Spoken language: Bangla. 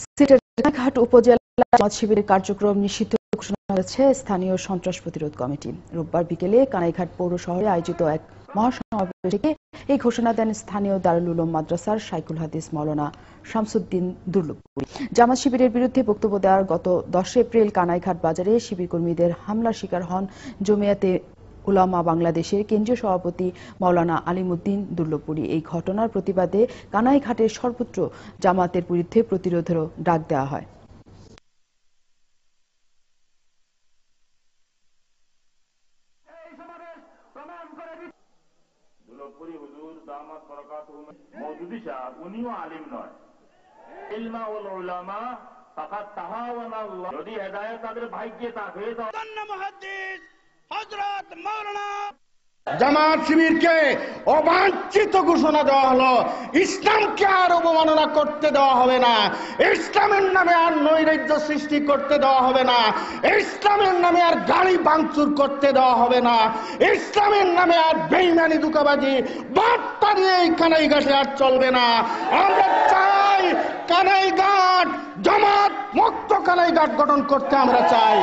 জেনাঘাট উপজেলা শিবিরের কার্যক্রম নিষিদ্ধ ঘোষণা করেছে স্থানীয় সন্ত্রাস প্রতিরোধ কমিটি। রোববার বিকেলে কানাইঘাট পৌর শহরে আয়োজিত এক মহাসমাবেশে এই ঘোষণা দেন স্থানীয় দারুল উলুম মাদ্রাসার সাইকুল হাদিস মৌলানা শামসুদ্দিন জামাত শিবিরের বিরুদ্ধে বক্তব্য দেওয়ার গত দশ এপ্রিল কানাইঘাট বাজারে শিবির কর্মীদের হামলার শিকার হন জমিয়াতে উলামা বাংলাদেশের কেন্দ্রীয় সভাপতি মাওলানা আলিমুদ্দিন দুর্লভপুরী। এই ঘটনার প্রতিবাদে কানাইঘাটের সর্বত্র জামাতের বিরুদ্ধে প্রতিরোধেরও ডাক দেওয়া হয়। দুলপুরি হুজুর দামাত বরকাতুহুম মওদুদি সাহেব উনিও আলিম নয়। ইলমা ওয়াল উলামা ফাকাত তাহাওয়ানা আল্লাহ। যদি হেদায়েত তাদের ভাগ্যে তো মুহাদ্দিস! মাওলানা জামাত শিবিরকে অবাঞ্ছিত ঘোষণা দেওয়া হলো। ইসলামকে আর অবমাননা করতে দেওয়া হবে না। ইসলামের নামে আর নৈরাজ্য সৃষ্টি করতে দেওয়া হবে না। ইসলামের নামে আর গাড়ি বাংচুর করতে দেওয়া হবে না। ইসলামের নামে আর বেইমানি দুকাবাজি বার্তা দিয়ে এই কানাইঘাটে আর চলবে না। আমরা চাই কানাইঘাট, জামাত মুক্ত কানাইঘাট গঠন করতে আমরা চাই।